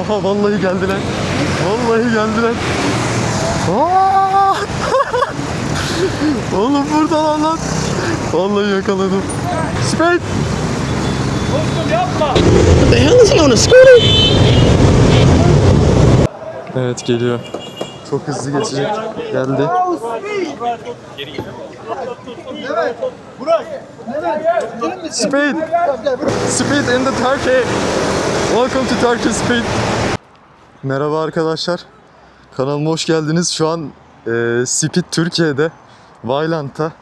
Aha vallahi geldiler. Vallahi geldiler. Aa! Oğlum buradalar lan. Vallahi yakaladım. Spade. Dostum yapma. the hell is he on a scooter? Evet geliyor. Çok hızlı geçecek. Geldi. Speed. Speed in the Turkey. Welcome to Turkey Speed. Merhaba arkadaşlar. Kanalıma hoş geldiniz. Şu an e, Speed Türkiye'de. Vailant'ta.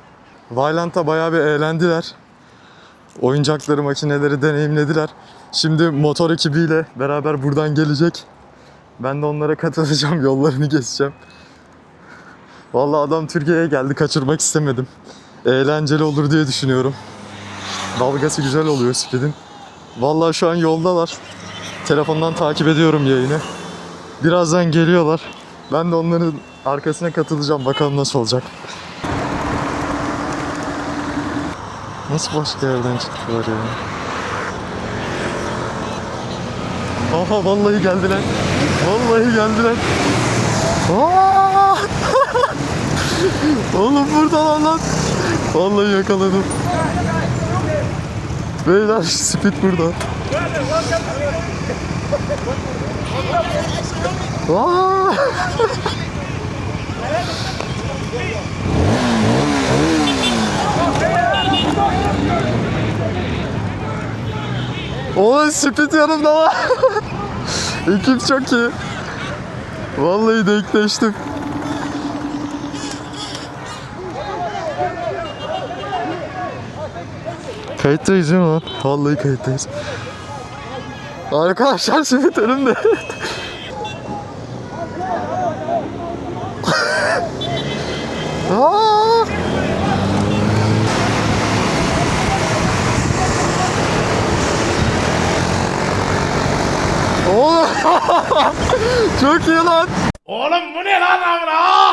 Vailant'ta bayağı bir eğlendiler. Oyuncakları, makineleri deneyimlediler. Şimdi motor ekibiyle beraber buradan gelecek. Ben de onlara katılacağım, yollarını geçeceğim. Vallahi adam Türkiye'ye geldi, kaçırmak istemedim. Eğlenceli olur diye düşünüyorum. Dalgası güzel oluyor Speed'in. Vallahi şu an yoldalar. Telefondan takip ediyorum yayını. Birazdan geliyorlar. Ben de onların arkasına katılacağım. Bakalım nasıl olacak. Nasıl başka yerden çıktılar ya? Aha vallahi geldiler. Vallahi geldiler. Aa! Oğlum buradalar lan. Vallahi yakaladım. Beyler speed burada. Aa! Oğlum speed yanımda var. Ekip çok iyi. Vallahi denkleştim. Kayıttayız değil mi lan? Vallahi kayıttayız. Arkadaşlar simit önümde. Aa! Oğlum çok iyi lan. Oğlum bu ne lan amına?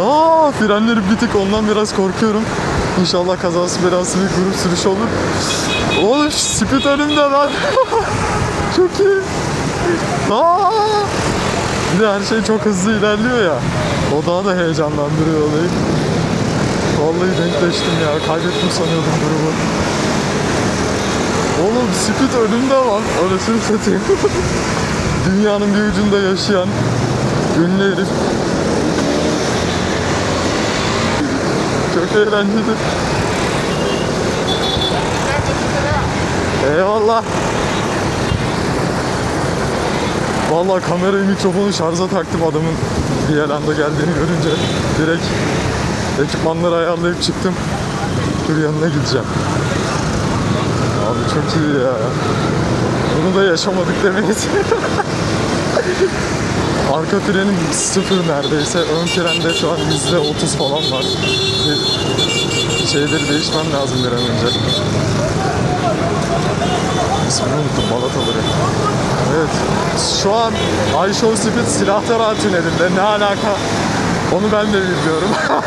Aa frenleri bir tık ondan biraz korkuyorum. İnşallah kazası belası bir grup sürüş olur. Oğlum speed önümde lan. çok iyi. Aa! Bir de her şey çok hızlı ilerliyor ya. O daha da heyecanlandırıyor olayı. Vallahi denkleştim ya. Kaybettim sanıyordum grubu. Oğlum speed önümde var. Orasını satayım. Dünyanın bir ucunda yaşayan ünlü herif. Çok eğlenceli. Eyvallah. Vallahi kamerayı mikrofonu şarja taktım adamın bir anda geldiğini görünce direkt ekipmanları ayarlayıp çıktım. Dur yanına gideceğim. Abi çok iyi ya. Bunu da yaşamadık demeyiz. Arka frenim sıfır neredeyse. Ön frende şu an yüzde otuz falan var. Bir şeyleri değişmem lazım bir an önce. İsmini unuttum Balataları. Evet. Şu an iShow Speed silahlar tünelinde. Ne alaka? Onu ben de bilmiyorum.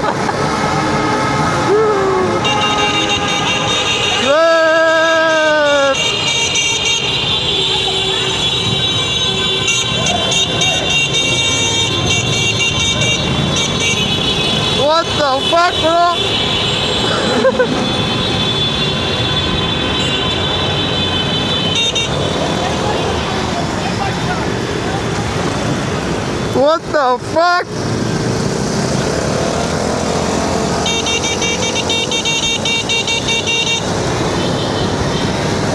What the fuck bro? What the fuck?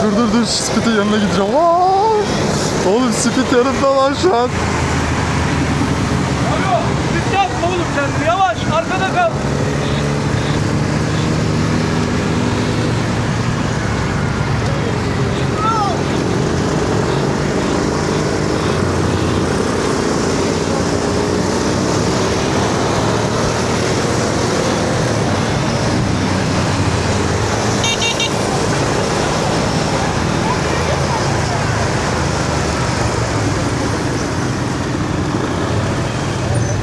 Dur dur dur Speed'in yanına gideceğim. Aa! Oğlum Speed yanımda lan şu an. Git yapma oğlum sen yavaş arkada kal.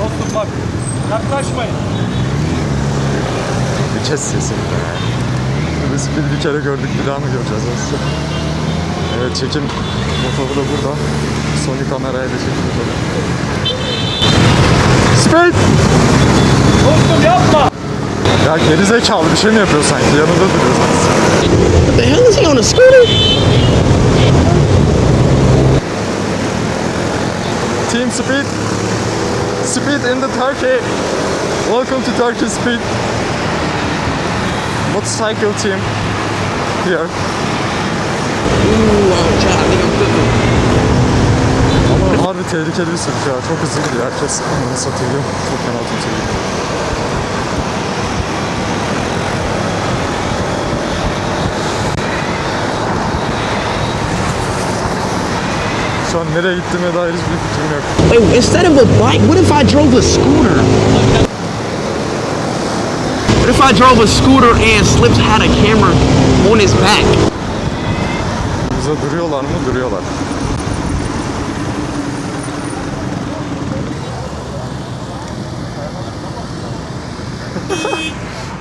Dostum bak yaklaşmayın. Kes sesini. Biz bir, bir kere gördük bir daha mı göreceğiz aslında? Evet çekim motoru da burada. Sony kamerayla çekim motoru. Speed! Dostum yapma. Ya gerizekalı bir şey mi yapıyor sanki? Yanında duruyor zaten. What the hell is he on a scooter? Team Speed. Speed in the Turkey. Welcome to Turkey Speed. Motorcycle team here. Oh. Ama harbi tehlikeli bir sürüş ya. Çok hızlı gidiyor. Herkes anını satıyor. Çok fena tutuyor. Şu an nereye gittiğime dair hiçbir fikrim yok. Wait, instead of a bike, what if I drove a scooter? What if I drove a scooter and Slips had a camera on his back? Bize duruyorlar mı? Duruyorlar.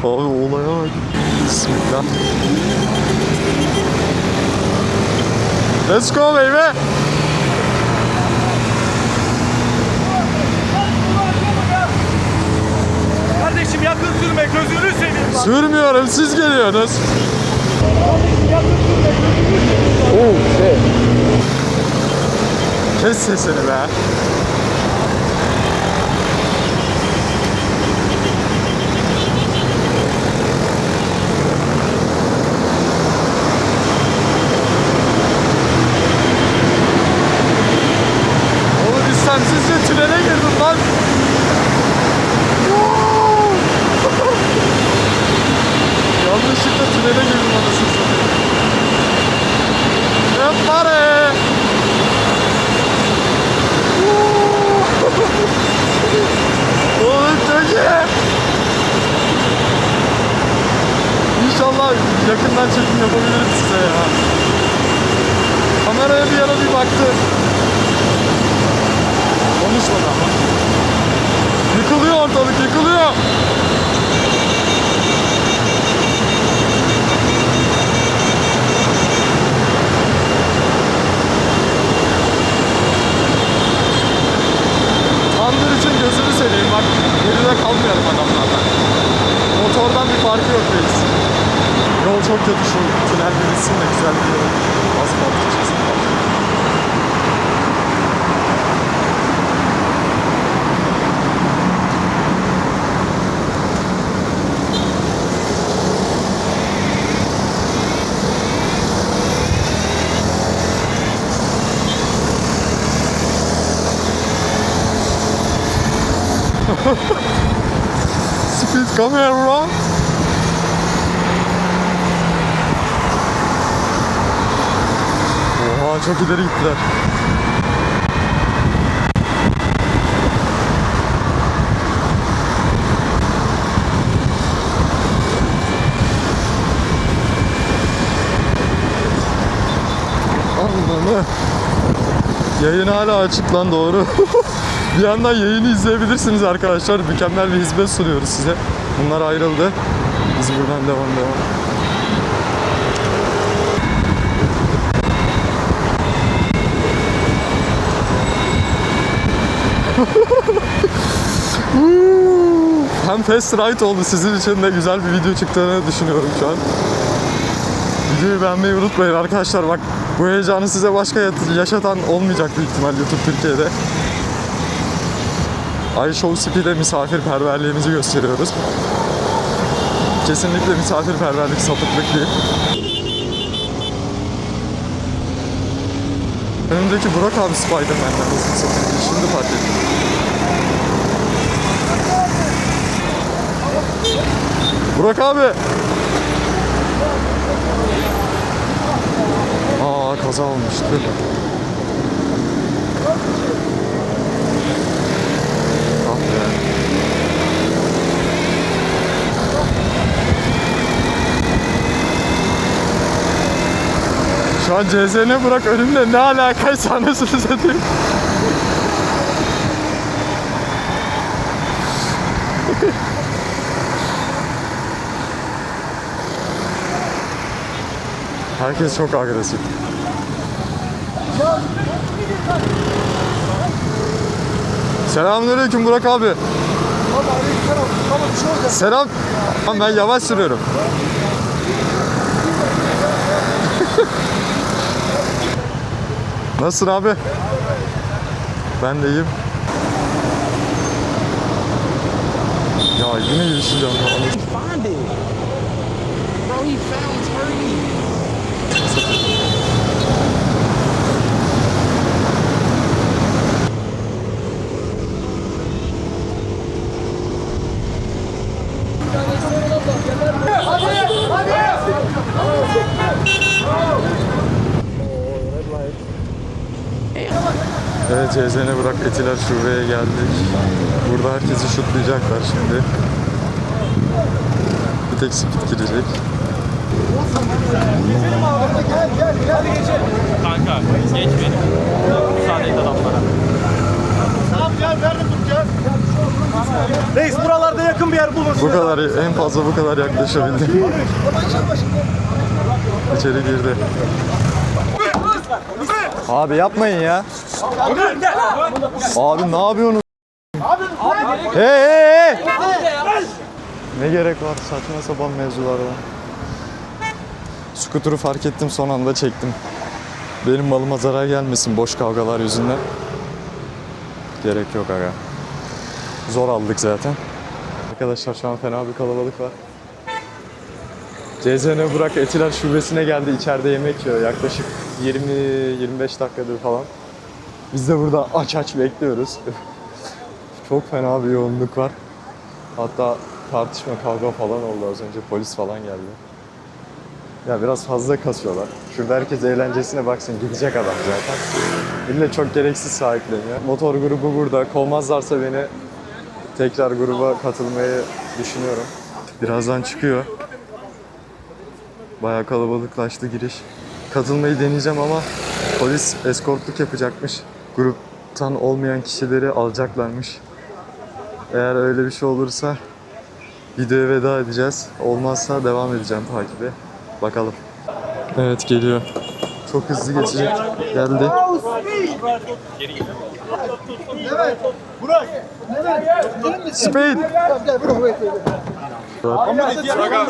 Abi olaya bak. Bismillah. Let's go baby. Sürme gözünü seveyim. Sürmüyorum siz geliyorsunuz. Gözünü seveyim. Kes sesini be. Oğlum istemsizce tünele girdim lan. Yanlışlıkla tünele girdim anasını satayım. Yapare. Oğlum çok iyi. İnşallah yakından çekim yapabilirim size ya. Kameraya bir yana bir baktı. Konuşmadı ama. Yıkılıyor ortalık yıkılıyor. Tandır için gözünü seveyim bak. Geride kalmayalım adamlardan. Motordan bir farkı yok reis. Yol çok kötü şu tünel bir bitsin de güzel bir yol. Asfalt çıksın. Speed come here bro. Çok ileri gittiler. Allah'ım. Yayın hala açık lan doğru. bir yandan yayını izleyebilirsiniz arkadaşlar. Mükemmel bir hizmet sunuyoruz size. Bunlar ayrıldı. Biz buradan devam devam. Hem fast ride oldu sizin için de güzel bir video çıktığını düşünüyorum şu an. Videoyu beğenmeyi unutmayın arkadaşlar bak bu heyecanı size başka yaşatan olmayacak büyük ihtimal YouTube Türkiye'de. iShow Speed'e misafirperverliğimizi gösteriyoruz. Kesinlikle misafirperverlik sapıklık değil. Önümdeki Burak abi Spider-Man'den satıyor. Şimdi fark ettim. Burak abi. Aa kaza olmuştu. Ah be. Şu an CZN Burak önümde ne alakaysa anasını satayım. Herkes çok agresif. Selamünaleyküm Burak abi. Selam. Ben yavaş sürüyorum. Nasılsın abi? Ben de iyiyim. Ya yine girişeceğim. Find it. Bro, he found Turkey. Evet CZN Burak Etiler Şube'ye geldik. Burada herkesi şutlayacaklar şimdi. Bir tek spit girecek. Kanka geç beni. Müsaade et adamlara. Tamam gel nerede duracağız? Reis buralarda yakın bir yer bulun. Bu kadar, en fazla bu kadar yaklaşabildim. İçeri girdi. Abi yapmayın ya. Abi ne yapıyorsunuz? Hey hey hey! Ne gerek var saçma sapan mevzulardan. Skuturu fark ettim son anda çektim. Benim malıma zarar gelmesin boş kavgalar yüzünden. Gerek yok aga. Zor aldık zaten. Arkadaşlar şu an fena bir kalabalık var. CZN Burak Etiler Şubesi'ne geldi. İçeride yemek yiyor. Yaklaşık 20-25 dakikadır falan. Biz de burada aç aç bekliyoruz. Çok fena bir yoğunluk var. Hatta tartışma, kavga falan oldu az önce. Polis falan geldi. Ya biraz fazla kasıyorlar. Şurada herkes eğlencesine baksın. Gidecek adam zaten. Millet çok gereksiz sahipleniyor. Motor grubu burada. Kovmazlarsa beni tekrar gruba katılmayı düşünüyorum. Birazdan çıkıyor. Bayağı kalabalıklaştı giriş. Katılmayı deneyeceğim ama polis eskortluk yapacakmış. Gruptan olmayan kişileri alacaklarmış. Eğer öyle bir şey olursa videoya veda edeceğiz. Olmazsa devam edeceğim takibe. Bakalım. Evet geliyor. Çok hızlı geçecek. Geldi. Speed.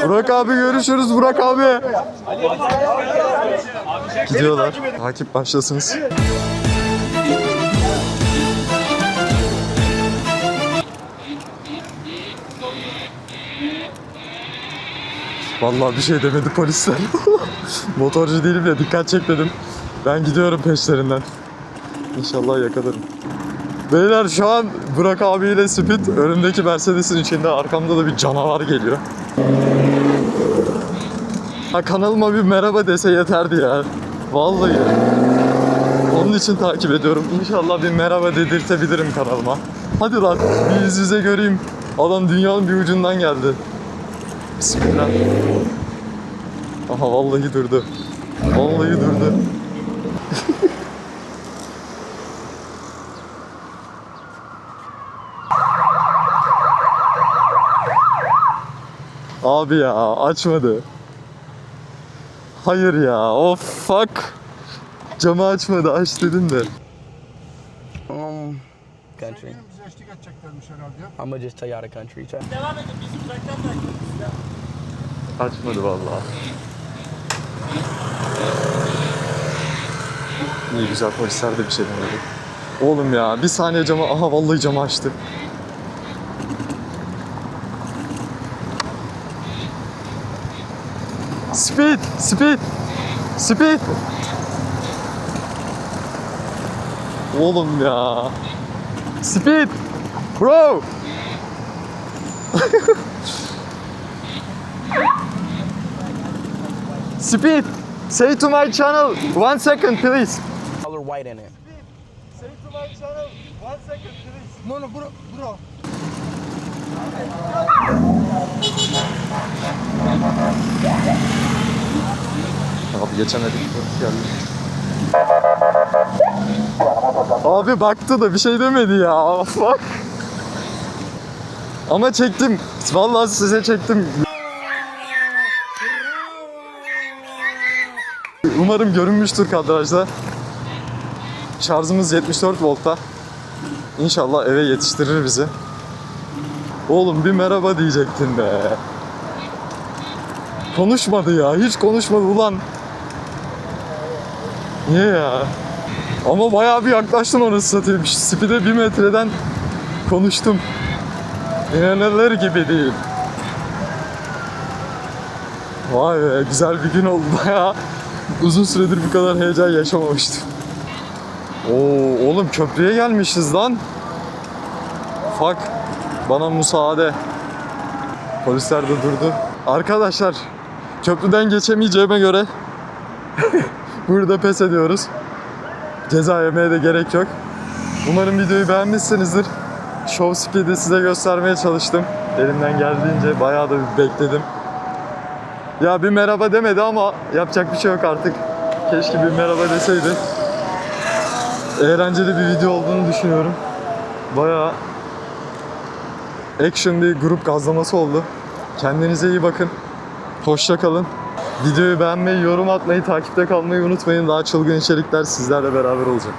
Burak abi görüşürüz Burak abi. Gidiyorlar. Takip başlasınız. Vallahi bir şey demedi polisler. Motorcu değilim ya dikkat çek dedim. Ben gidiyorum peşlerinden. İnşallah yakalarım. Beyler şu an Burak abiyle Speed önümdeki Mercedes'in içinde arkamda da bir canavar geliyor. Ha kanalıma bir merhaba dese yeterdi ya. Vallahi. Onun için takip ediyorum. İnşallah bir merhaba dedirtebilirim kanalıma. Hadi lan bir yüz yüze göreyim. Adam dünyanın bir ucundan geldi. Bismillah. Aha vallahi durdu. Vallahi durdu. Abi ya açmadı. Hayır ya of fuck. Camı açmadı aç dedim de. Um, country. I'm gonna just tell y'all the country. Chat. Açmadı vallahi. İyi güzel polisler de bir şey demedi. Oğlum ya bir saniye camı aha vallahi camı açtı. Speed, speed, speed. Oğlum ya. Speed, bro. Speed, say to my channel, one second please. Color white in it. Abi geçemedik. Geldi. Abi baktı da bir şey demedi ya. Bak. Ama çektim. Vallahi size çektim. Umarım görünmüştür kadrajda. Şarjımız 74 voltta. İnşallah eve yetiştirir bizi. Oğlum bir merhaba diyecektin be. Konuşmadı ya. Hiç konuşmadı ulan. Niye ya? Ama bayağı bir yaklaştım anasını satayım. Speed'e bir metreden konuştum. İnanılır gibi değil. Vay be güzel bir gün oldu bayağı. Uzun süredir bu kadar heyecan yaşamamıştım. Oo oğlum köprüye gelmişiz lan. Fuck. Bana müsaade. Polisler de durdu. Arkadaşlar köprüden geçemeyeceğime göre burada pes ediyoruz. Ceza yemeye de gerek yok. Umarım videoyu beğenmişsinizdir. Show Speed'i size göstermeye çalıştım. Elimden geldiğince bayağı da bir bekledim. Ya bir merhaba demedi ama yapacak bir şey yok artık. Keşke bir merhaba deseydi. Eğlenceli bir video olduğunu düşünüyorum. Bayağı action bir grup gazlaması oldu. Kendinize iyi bakın. Hoşça kalın. Videoyu beğenmeyi, yorum atmayı, takipte kalmayı unutmayın. Daha çılgın içerikler sizlerle beraber olacak.